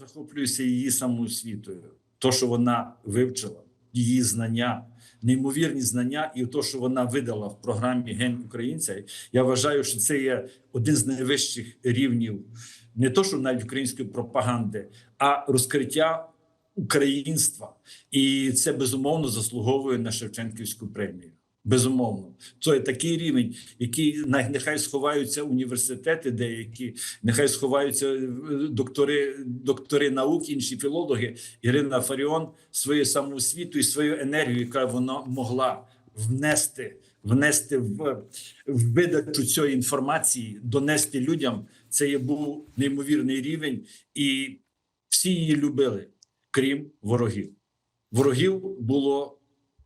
захоплююся її самоосвітою. То, що вона вивчила, її знання, неймовірні знання, і то, що вона видала в програмі Ген Українця, я вважаю, що це є один з найвищих рівнів не то, що навіть української пропаганди, а розкриття українства. І це безумовно заслуговує на Шевченківську премію. Безумовно, це такий рівень, який нехай сховаються університети, деякі нехай сховаються е, доктори, доктори наук, інші філологи. Ірина Фаріон свою самоосвіту і свою енергію, яка вона могла внести, внести в, в видачу цієї інформації, донести людям. Це є був неймовірний рівень, і всі її любили, крім ворогів. Ворогів було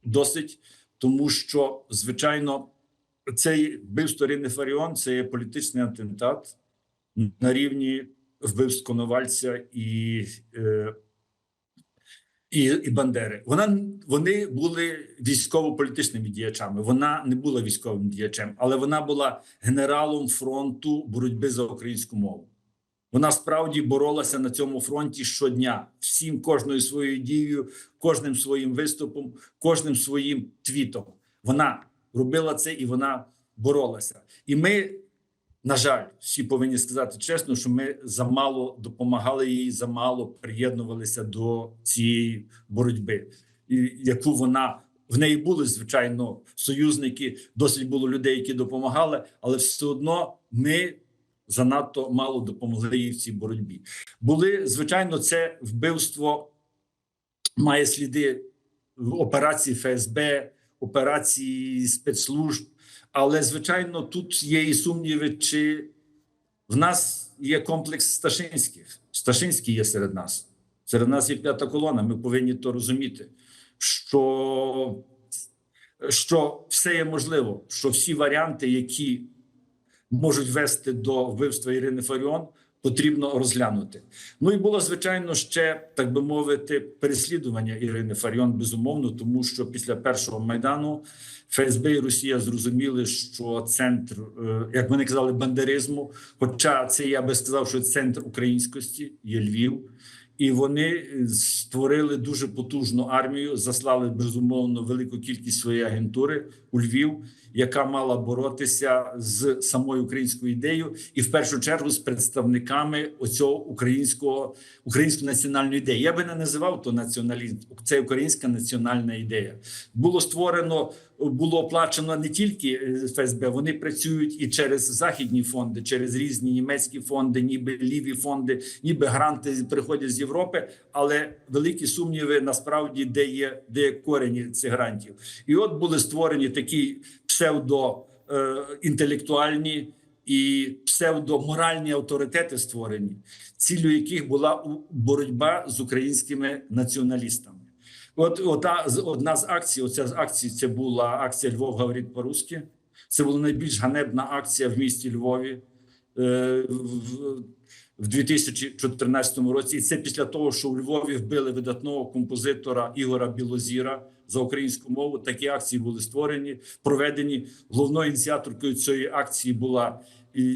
досить, тому що, звичайно, цей вбивство Ірини Фаріон це є політичний атентат на рівні вбивств Коновальця і, е, і, і Бандери. Вона вони були військово-політичними діячами. Вона не була військовим діячем, але вона була генералом фронту боротьби за українську мову. Вона справді боролася на цьому фронті щодня, всім кожною своєю дією, кожним своїм виступом, кожним своїм твітом. Вона робила це і вона боролася. І ми, на жаль, всі повинні сказати чесно, що ми замало допомагали їй, замало приєднувалися до цієї боротьби, яку вона в неї були звичайно союзники. Досить було людей, які допомагали, але все одно ми занадто мало допомогли їй в цій боротьбі. Були звичайно, це вбивство має сліди операції ФСБ, операції спецслужб. Але звичайно, тут є і сумніви, чи в нас є комплекс Сташинських. Сташинський є серед нас. Серед нас є п'ята колона. Ми повинні то розуміти, що, що все є можливо, що всі варіанти, які можуть вести до вбивства Ірини Фаріон, потрібно розглянути. Ну і було звичайно ще так би мовити переслідування Ірини Фаріон, безумовно, тому що після першого майдану ФСБ і Росія зрозуміли, що центр, е, як вони казали, бандеризму. Хоча це я би сказав, що центр українськості є Львів. І вони е, створили дуже потужну армію, заслали безумовно велику кількість своєї агентури у Львів, яка мала боротися з самою українською ідеєю, і в першу чергу з представниками оцього українського української національної ідеї. Я би не називав то націоналізм. Це українська національна ідея. Було створено, було оплачено не тільки е, ФСБ, вони працюють і через західні фонди, через різні німецькі фонди, ніби ліві фонди, ніби гранти приходять з Європи, але великі сумніви насправді де є, де є корені цих грантів. І от були створені такі псевдо е, і псевдоморальні авторитети створені, ціллю яких була боротьба з українськими націоналістами. От ота з- одна з акцій, оця з акцій, це була акція Львов говорить по-русски. Це була найбільш ганебна акція в місті Львові е, в, в 2014 році. І це після того, що у Львові вбили видатного композитора Ігора Білозіра за українську мову. Такі акції були створені, проведені. Головною ініціаторкою цієї акції була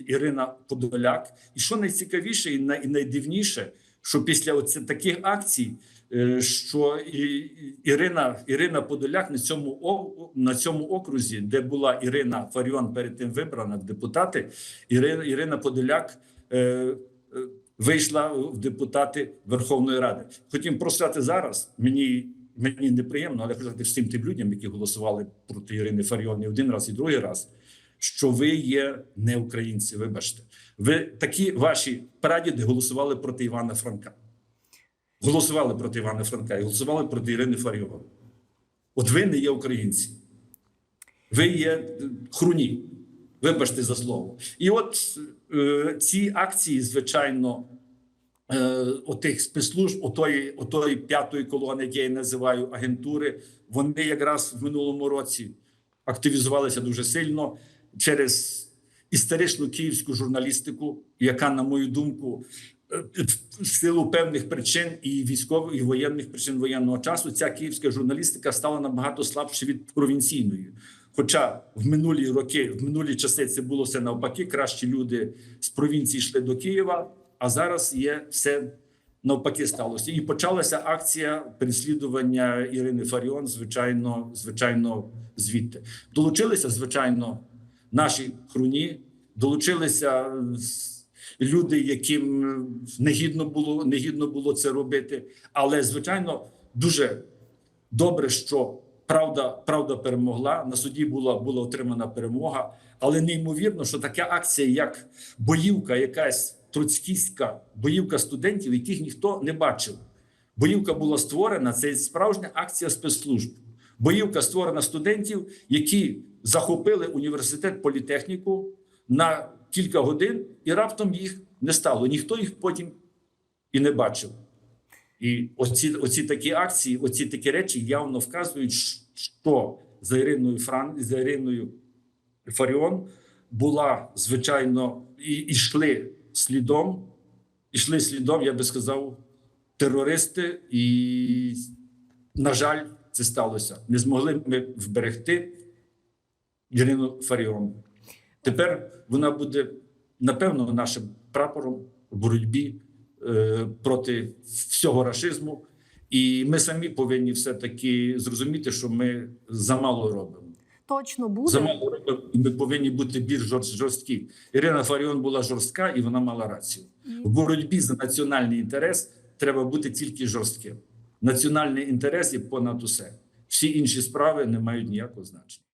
Ірина Подоляк. І що найцікавіше і най- і найдивніше, що після оце таких акцій. Е, Що Ірина Ірина Подоляк на цьому на цьому окрузі, де була Ірина Фаріон перед тим вибрана в депутати, Ірина Ірина Подоляк е, е, вийшла в депутати Верховної Ради. Хотім просити зараз. Мені мені неприємно, але хочу всім тим людям, які голосували проти Ірини Фаріон і один раз і другий раз. Що ви є не українці, вибачте, ви такі ваші прадіди голосували проти Івана Франка. Голосували проти Івана Франка і голосували проти Ірини Фаріон. От ви не є українці. Ви є е, хруні. Вибачте за слово. І от е, ці акції, звичайно, е, отих спецслужб, отої, отої п'ятої колони, які я називаю агентури, вони якраз в минулому році активізувалися дуже сильно через історичну київську журналістику, яка, на мою думку, в силу певних причин і військових і воєнних причин воєнного часу, ця київська журналістика стала набагато слабше від провінційної. Хоча в минулі роки, в минулі часи це було все навпаки, кращі люди з провінції йшли до Києва, а зараз є все навпаки сталося. І почалася акція переслідування Ірини Фаріон, звичайно, звичайно, звідти. Долучилися, звичайно, наші хруні, долучилися люди, яким негідно було, негідно було це робити. Але, звичайно, дуже добре, що правда, правда перемогла. На суді була, була отримана перемога. Але неймовірно, що така акція, як боївка, якась троцькістська боївка студентів, яких ніхто не бачив. Боївка була створена, це справжня акція спецслужб. Боївка створена студентів, які захопили університет політехніку на кілька годин, і раптом їх не стало. Ніхто їх потім і не бачив. І оці, оці такі акції, оці такі речі явно вказують, що за Іриною Фран, за Іриною Фаріон була звичайно і йшли слідом, ішли слідом, я би сказав, терористи, і, на жаль, це сталося. Не змогли ми вберегти Ірину Фаріон. Тепер вона буде напевно нашим прапором в боротьбі е, проти всього рашизму. І ми самі повинні все таки зрозуміти, що ми замало робимо. Точно буде. Замало робимо, і ми повинні бути більш жорсткі. Ірина Фаріон була жорстка, і вона мала рацію. В боротьбі за національний інтерес треба бути тільки жорстким. Національний інтерес є понад усе. Всі інші справи не мають ніякого значення.